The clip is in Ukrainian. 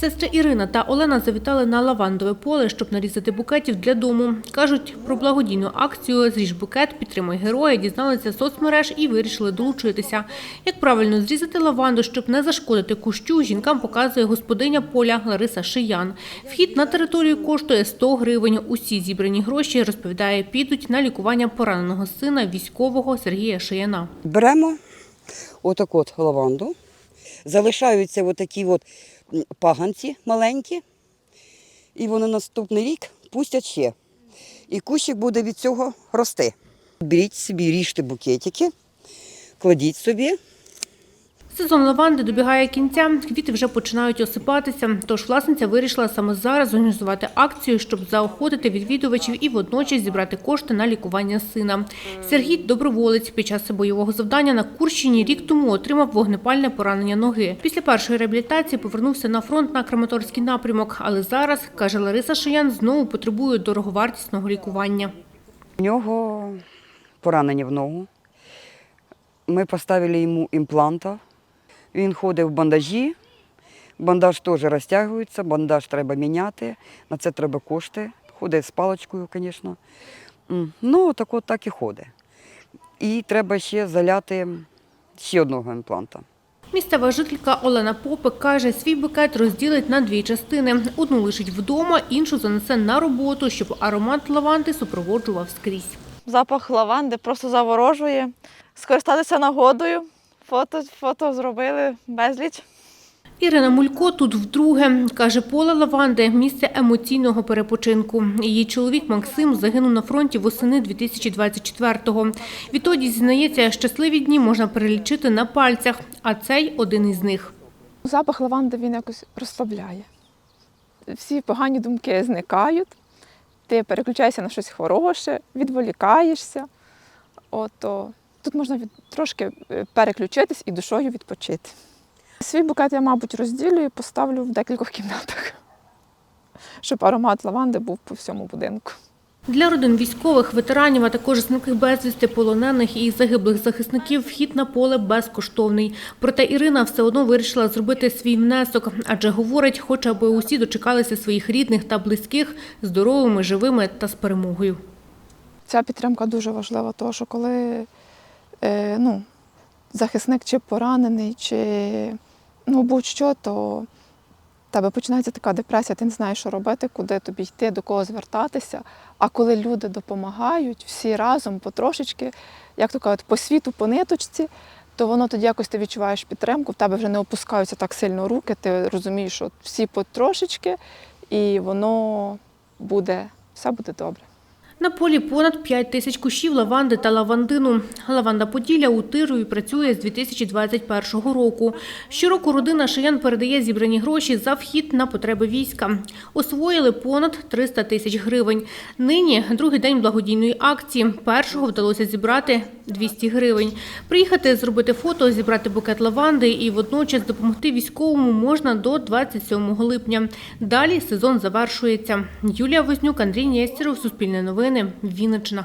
Сестри Ірина та Олена завітали на лавандове поле, щоб нарізати букетів для дому. Кажуть, про благодійну акцію «Зріж букет, підтримуй героя» дізналися з соцмереж і вирішили долучитися. Як правильно зрізати лаванду, щоб не зашкодити кущу, жінкам показує господиня поля Лариса Шиян. Вхід на територію коштує 100 гривень. Усі зібрані гроші, розповідає, підуть на лікування пораненого сина військового Сергія Шияна. Беремо отак от лаванду, залишаються отакі от паганці маленькі, і вони наступний рік пустять ще. І кущик буде від цього рости. Беріть собі, ріжте букетики, кладіть собі. Сезон лаванди добігає кінця, квіти вже починають осипатися. Тож власниця вирішила саме зараз організувати акцію, щоб заохотити відвідувачів і водночас зібрати кошти на лікування сина. Сергій доброволець під час бойового завдання на Курщині рік тому отримав вогнепальне поранення ноги. Після першої реабілітації повернувся на фронт на Краматорський напрямок, але зараз, каже Лариса Шиян, знову потребує дороговартісного лікування. У нього поранення в ногу. Ми поставили йому імпланта. Він ходить в бандажі. Бандаж теж розтягується, бандаж треба міняти. На це треба кошти. Ходить з паличкою, звісно. Ну, так от так і ходить. І треба ще заляти ще одного імпланта. Місцева жителька Олена Попик каже, свій букет розділить на дві частини. Одну лишить вдома, іншу занесе на роботу, щоб аромат лаванди супроводжував скрізь. Запах лаванди просто заворожує. Скористалися нагодою, фото, фото зробили безліч. Ірина Мулько тут вдруге. Каже, поле лаванди – місце емоційного перепочинку. Її чоловік Максим загинув на фронті восени 2024-го. Відтоді, зізнається, щасливі дні можна перелічити на пальцях, а цей – один із них. Запах лаванди він якось розслабляє. Всі погані думки зникають, ти переключаєшся на щось хороше, відволікаєшся. Ото, тут можна від, трошки е, переключитись і душою відпочити. Свій букет я, мабуть, розділю і поставлю в декількох кімнатах, щоб аромат лаванди був по всьому будинку. Для родин військових, ветеранів, а також зниклих безвісти, полонених і загиблих захисників вхід на поле безкоштовний. Проте Ірина все одно вирішила зробити свій внесок, адже говорить, хоче, аби усі дочекалися своїх рідних та близьких здоровими, живими та з перемогою. Ця підтримка дуже важлива, тому що коли е, ну, захисник чи поранений, чи ну, будь-що, то в тебе починається така депресія, ти не знаєш, що робити, куди тобі йти, до кого звертатися. А коли люди допомагають всі разом потрошечки, як то кажуть, по світу, по ниточці, то воно тоді якось ти відчуваєш підтримку, в тебе вже не опускаються так сильно руки, ти розумієш, що всі потрошечки, і воно буде, все буде добре. На полі понад 5 тисяч кущів лаванди та лавандину. Лаванда Поділля у Тирові працює з 2021 року. Щороку родина Шиян передає зібрані гроші за вхід на потреби війська. Освоїли понад 300 тисяч гривень. Нині другий день благодійної акції. Першого вдалося зібрати 200 гривень. Приїхати, зробити фото, зібрати букет лаванди і водночас допомогти військовому можна до 27 липня. Далі сезон завершується. Юлія Вознюк, Андрій Нєстєров, Суспільне новини, Вінниччина.